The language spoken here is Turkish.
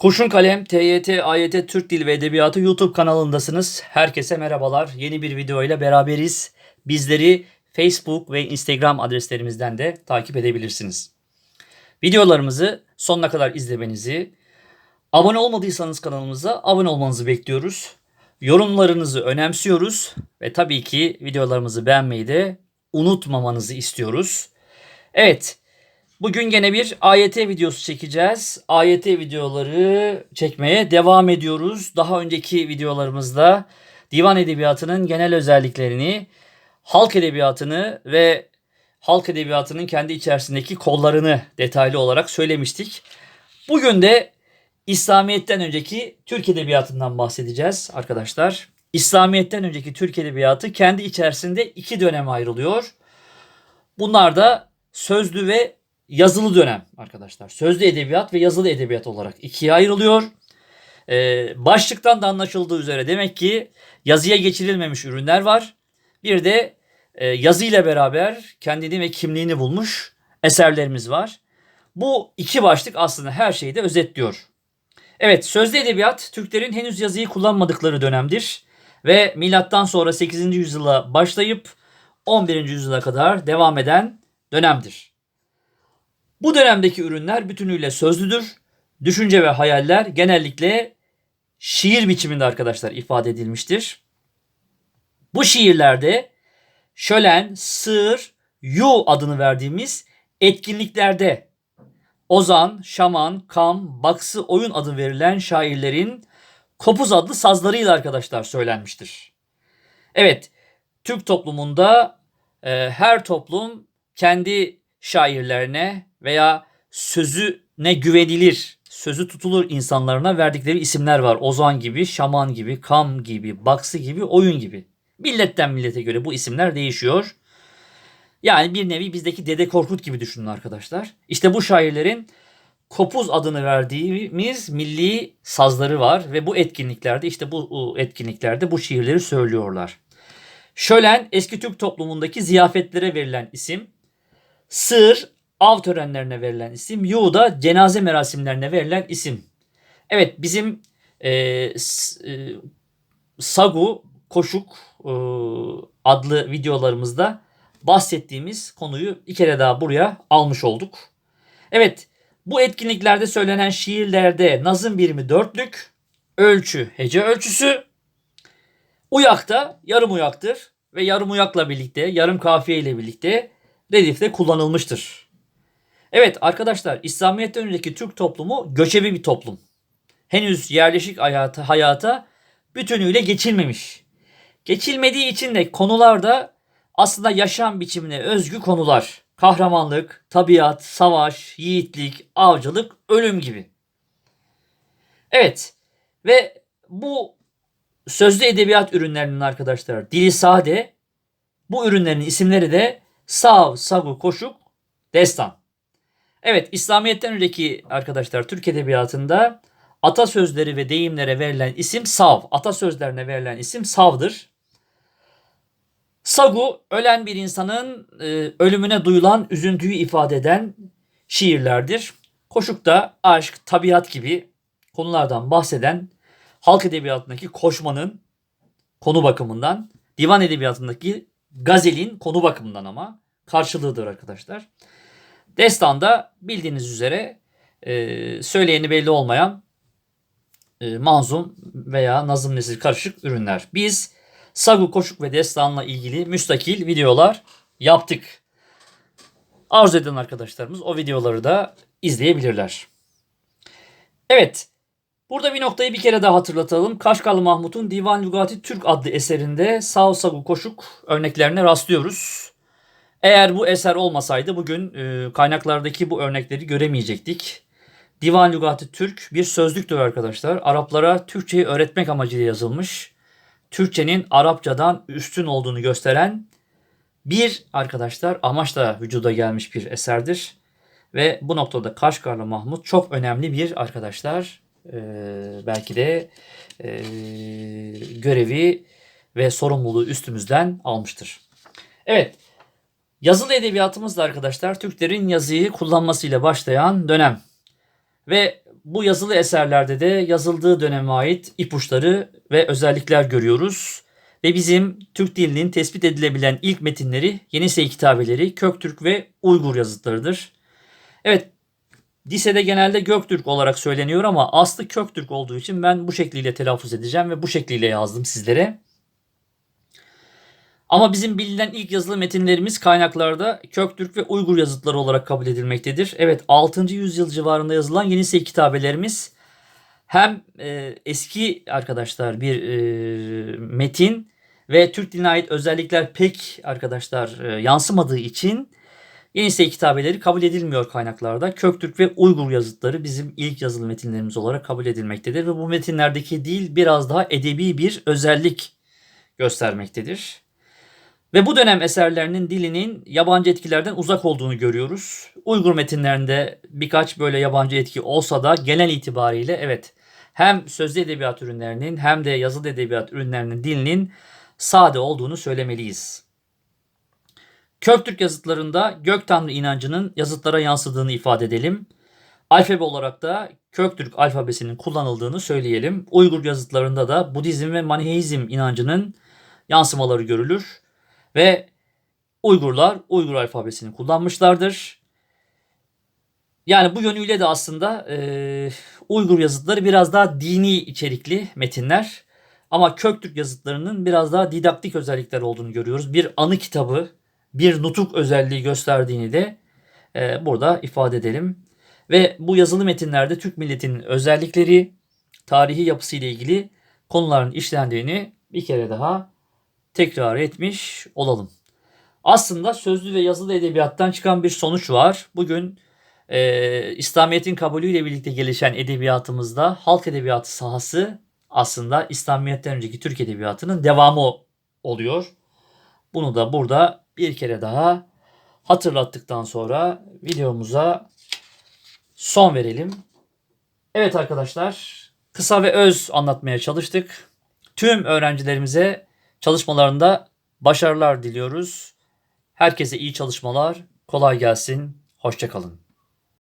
Kurşun Kalem, TYT, AYT, Türk Dili ve Edebiyatı YouTube kanalındasınız. Herkese merhabalar. Yeni bir video ile beraberiz. Bizleri Facebook ve Instagram adreslerimizden de takip edebilirsiniz. Videolarımızı sonuna kadar izlemenizi, abone olmadıysanız kanalımıza abone olmanızı bekliyoruz. Yorumlarınızı önemsiyoruz ve tabii ki videolarımızı beğenmeyi de unutmamanızı istiyoruz. Evet, Bugün gene bir AYT videosu çekeceğiz. AYT videoları çekmeye devam ediyoruz. Daha önceki videolarımızda divan edebiyatının genel özelliklerini, halk edebiyatını ve halk edebiyatının kendi içerisindeki kollarını detaylı olarak söylemiştik. Bugün de İslamiyet'ten önceki Türk edebiyatından bahsedeceğiz arkadaşlar. İslamiyet'ten önceki Türk edebiyatı kendi içerisinde iki döneme ayrılıyor. Bunlar da sözlü ve yazılı dönem arkadaşlar. Sözlü edebiyat ve yazılı edebiyat olarak ikiye ayrılıyor. Ee, başlıktan da anlaşıldığı üzere demek ki yazıya geçirilmemiş ürünler var. Bir de e, yazıyla beraber kendini ve kimliğini bulmuş eserlerimiz var. Bu iki başlık aslında her şeyi de özetliyor. Evet sözlü edebiyat Türklerin henüz yazıyı kullanmadıkları dönemdir. Ve milattan sonra 8. yüzyıla başlayıp 11. yüzyıla kadar devam eden dönemdir. Bu dönemdeki ürünler bütünüyle sözlüdür. Düşünce ve hayaller genellikle şiir biçiminde arkadaşlar ifade edilmiştir. Bu şiirlerde şölen, sığır, yu adını verdiğimiz etkinliklerde Ozan, Şaman, Kam, Baksı, Oyun adı verilen şairlerin kopuz adlı sazlarıyla arkadaşlar söylenmiştir. Evet, Türk toplumunda e, her toplum kendi şairlerine veya sözüne güvenilir, sözü tutulur insanlarına verdikleri isimler var. Ozan gibi, Şaman gibi, Kam gibi, Baksı gibi, Oyun gibi. Milletten millete göre bu isimler değişiyor. Yani bir nevi bizdeki Dede Korkut gibi düşünün arkadaşlar. İşte bu şairlerin Kopuz adını verdiğimiz milli sazları var ve bu etkinliklerde işte bu etkinliklerde bu şiirleri söylüyorlar. Şölen eski Türk toplumundaki ziyafetlere verilen isim. Sığır av törenlerine verilen isim. Yu da cenaze merasimlerine verilen isim. Evet bizim e, e, Sagu Koşuk e, adlı videolarımızda bahsettiğimiz konuyu bir kere daha buraya almış olduk. Evet bu etkinliklerde söylenen şiirlerde nazım birimi dörtlük, ölçü hece ölçüsü, uyak da yarım uyaktır ve yarım uyakla birlikte, yarım kafiye ile birlikte redifte kullanılmıştır. Evet arkadaşlar İslamiyet'ten önceki Türk toplumu göçebe bir toplum. Henüz yerleşik hayata, hayata bütünüyle geçilmemiş. Geçilmediği için de konularda aslında yaşam biçimine özgü konular. Kahramanlık, tabiat, savaş, yiğitlik, avcılık, ölüm gibi. Evet ve bu sözlü edebiyat ürünlerinin arkadaşlar dili sade. Bu ürünlerin isimleri de Sav, Sagu, Koşuk, Destan. Evet İslamiyet'ten önceki arkadaşlar Türk Edebiyatı'nda atasözleri ve deyimlere verilen isim sav. Atasözlerine verilen isim savdır. Sagu ölen bir insanın e, ölümüne duyulan üzüntüyü ifade eden şiirlerdir. Koşuk da aşk, tabiat gibi konulardan bahseden halk edebiyatındaki koşmanın konu bakımından, divan edebiyatındaki gazelin konu bakımından ama karşılığıdır arkadaşlar. Destanda bildiğiniz üzere e, söyleyeni belli olmayan e, manzum veya nazım nesil karışık ürünler. Biz Sagu Koşuk ve Destan'la ilgili müstakil videolar yaptık. Arzu eden arkadaşlarımız o videoları da izleyebilirler. Evet. Burada bir noktayı bir kere daha hatırlatalım. Kaşgarlı Mahmut'un Divan Lugati Türk adlı eserinde Sağ Sagu Koşuk örneklerine rastlıyoruz. Eğer bu eser olmasaydı bugün e, kaynaklardaki bu örnekleri göremeyecektik. Divan Lügatı Türk bir sözlüktür arkadaşlar. Araplara Türkçeyi öğretmek amacıyla yazılmış. Türkçenin Arapçadan üstün olduğunu gösteren bir arkadaşlar amaçla vücuda gelmiş bir eserdir. Ve bu noktada Kaşgarlı Mahmut çok önemli bir arkadaşlar. E, belki de e, görevi ve sorumluluğu üstümüzden almıştır. Evet Yazılı edebiyatımız da arkadaşlar Türklerin yazıyı kullanmasıyla başlayan dönem. Ve bu yazılı eserlerde de yazıldığı döneme ait ipuçları ve özellikler görüyoruz. Ve bizim Türk dilinin tespit edilebilen ilk metinleri Yenisey kitabeleri, Köktürk ve Uygur yazıtlarıdır. Evet, lisede genelde Göktürk olarak söyleniyor ama aslı Köktürk olduğu için ben bu şekliyle telaffuz edeceğim ve bu şekliyle yazdım sizlere. Ama bizim bilinen ilk yazılı metinlerimiz kaynaklarda Köktürk ve Uygur yazıtları olarak kabul edilmektedir. Evet 6. yüzyıl civarında yazılan Yenisey kitabelerimiz hem e, eski arkadaşlar bir e, metin ve Türk diline ait özellikler pek arkadaşlar e, yansımadığı için Yenisey kitabeleri kabul edilmiyor kaynaklarda. Köktürk ve Uygur yazıtları bizim ilk yazılı metinlerimiz olarak kabul edilmektedir ve bu metinlerdeki dil biraz daha edebi bir özellik göstermektedir. Ve bu dönem eserlerinin dilinin yabancı etkilerden uzak olduğunu görüyoruz. Uygur metinlerinde birkaç böyle yabancı etki olsa da genel itibariyle evet hem sözlü edebiyat ürünlerinin hem de yazılı edebiyat ürünlerinin dilinin sade olduğunu söylemeliyiz. Köktürk yazıtlarında gök tanrı inancının yazıtlara yansıdığını ifade edelim. Alfabe olarak da Köktürk alfabesinin kullanıldığını söyleyelim. Uygur yazıtlarında da Budizm ve Maniheizm inancının yansımaları görülür ve Uygurlar Uygur alfabesini kullanmışlardır. Yani bu yönüyle de aslında e, Uygur yazıtları biraz daha dini içerikli metinler. Ama Köktürk yazıtlarının biraz daha didaktik özellikler olduğunu görüyoruz. Bir anı kitabı, bir nutuk özelliği gösterdiğini de e, burada ifade edelim. Ve bu yazılı metinlerde Türk milletinin özellikleri, tarihi yapısı ile ilgili konuların işlendiğini bir kere daha tekrar etmiş olalım. Aslında sözlü ve yazılı edebiyattan çıkan bir sonuç var. Bugün e, İslamiyet'in kabulüyle birlikte gelişen edebiyatımızda halk edebiyatı sahası aslında İslamiyet'ten önceki Türk edebiyatının devamı oluyor. Bunu da burada bir kere daha hatırlattıktan sonra videomuza son verelim. Evet arkadaşlar kısa ve öz anlatmaya çalıştık. Tüm öğrencilerimize çalışmalarında başarılar diliyoruz. Herkese iyi çalışmalar, kolay gelsin, hoşçakalın.